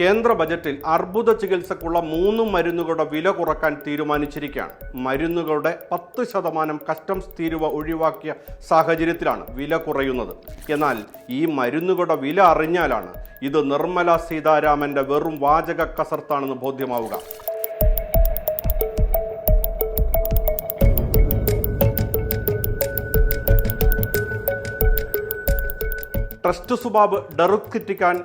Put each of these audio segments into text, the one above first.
കേന്ദ്ര ബജറ്റിൽ അർബുദ ചികിത്സക്കുള്ള മൂന്ന് മരുന്നുകളുടെ വില കുറയ്ക്കാൻ തീരുമാനിച്ചിരിക്കുകയാണ്. മരുന്നുകളുടെ പത്ത് ശതമാനം കസ്റ്റംസ് തീരുവ ഒഴിവാക്കിയ സാഹചര്യത്തിലാണ് വില കുറയുന്നത്. എന്നാൽ ഈ മരുന്നുകളുടെ വില അറിഞ്ഞാലാണ് ഇത് നിർമ്മല സീതാരാമന്റെ വെറും വാചക കസർത്താണെന്ന് ബോധ്യമാവുക. ട്രസ്റ്റ് സുബാബ് ഡെറുക്കിറ്റിക്കാൻ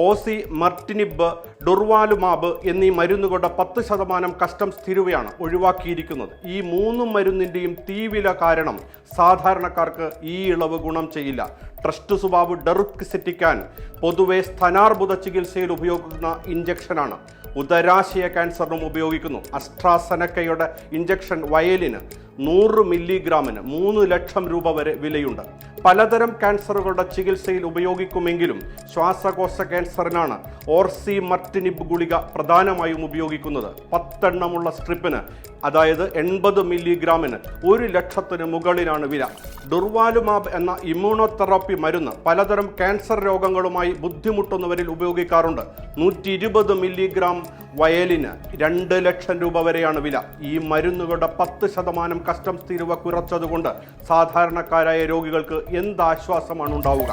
ഓസി മർട്ടിനിബ് ഡുർവാലുമാബ് എന്നീ മരുന്നുകളുടെ പത്ത് ശതമാനം കസ്റ്റംസ് തീരുവയാണ് ഒഴിവാക്കിയിരിക്കുന്നത്. ഈ മൂന്ന് മരുന്നിന്റെയും തീവില കാരണം സാധാരണക്കാർക്ക് ഈ ഇളവ് ഗുണം ചെയ്യില്ല. ട്രസ്റ്റ് സുബാബ് ഡെറുക്കിസിറ്റിക്കാൻ പൊതുവെ സ്ഥനാർബുദ ചികിത്സയിൽ ഉപയോഗിക്കുന്ന ഇഞ്ചക്ഷനാണ് ഉദരാശയ ക്യാൻസറിനും ഉപയോഗിക്കുന്നു. അസ്ട്രാസനക്കയുടെ ഇഞ്ചക്ഷൻ വയലിന് നൂറ് മില്ലിഗ്രാമിന് മൂന്ന് ലക്ഷം രൂപ വരെ വിലയുണ്ട്. പലതരം ക്യാൻസറുകളുടെ ചികിത്സയിൽ ഉപയോഗിക്കുമെങ്കിലും ശ്വാസകോശ ക്യാൻസറിനാണ് ഓർസി മർട്ടിനിബ് ഗുളിക പ്രധാനമായും ഉപയോഗിക്കുന്നത്. പത്തെണ്ണമുള്ള സ്ട്രിപ്പിന് അതായത് എൺപത് മില്ലിഗ്രാമിന് ഒരു ലക്ഷത്തിന് മുകളിലാണ് വില. ഡുർവാലുമാബ് എന്ന ഇമ്മ്യൂണോതെറാപ്പി മരുന്ന് പലതരം ക്യാൻസർ രോഗങ്ങളുമായി ബുദ്ധിമുട്ടുന്നവരിൽ ഉപയോഗിക്കാറുണ്ട്. നൂറ്റി ഇരുപത് മില്ലിഗ്രാം വയലിന് രണ്ട് ലക്ഷം രൂപ വരെയാണ് വില. ഈ മരുന്നുകളുടെ പത്ത് ശതമാനം കസ്റ്റംസ് തീരുവ കുറച്ചതുകൊണ്ട് സാധാരണക്കാരായ രോഗികൾക്ക് എന്ത് ആശ്വാസമാണ് ഉണ്ടാവുക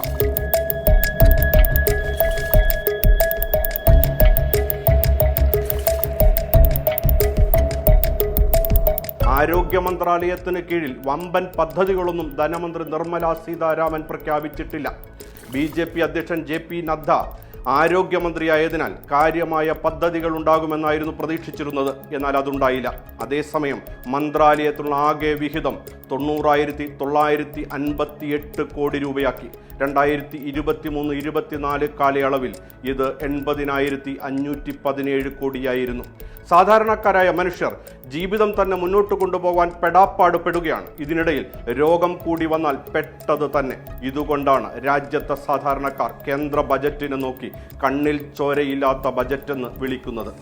ആരോഗ്യ മന്ത്രാലയത്തിന് കീഴിൽ വമ്പൻ പദ്ധതികളൊന്നും ധനമന്ത്രി നിർമ്മല സീതാരാമൻ പ്രഖ്യാപിച്ചിട്ടില്ല. ബി ജെ പി അധ്യക്ഷൻ ജെ പി നദ്ദ ആരോഗ്യമന്ത്രിയായതിനാൽ കാര്യമായ പദ്ധതികൾ ഉണ്ടാകുമെന്നായിരുന്നു പ്രതീക്ഷിച്ചിരുന്നത്. എന്നാൽ അതുണ്ടായില്ല. അതേസമയം മന്ത്രാലയത്തിലുള്ള ആകെ വിഹിതം തൊണ്ണൂറായിരത്തി തൊള്ളായിരത്തി അൻപത്തി എട്ട് കോടി രൂപയാക്കി. രണ്ടായിരത്തി ഇരുപത്തി മൂന്ന് ഇരുപത്തിനാല് കാലയളവിൽ ഇത് എൺപതിനായിരത്തി അഞ്ഞൂറ്റി പതിനേഴ് കോടിയായിരുന്നു. സാധാരണക്കാരായ മനുഷ്യർ ജീവിതം തന്നെ മുന്നോട്ട് കൊണ്ടുപോകാൻ പെടാപ്പാടുപെടുകയാണ്. ഇതിനിടയിൽ രോഗം കൂടി വന്നാൽ പെട്ടത് തന്നെ. ഇതുകൊണ്ടാണ് രാജ്യത്തെ സാധാരണക്കാർ കേന്ദ്ര ബജറ്റിനെ നോക്കി കണ്ണിൽ ചോരയില്ലാത്ത ബജറ്റെന്ന് വിളിക്കുന്നത്.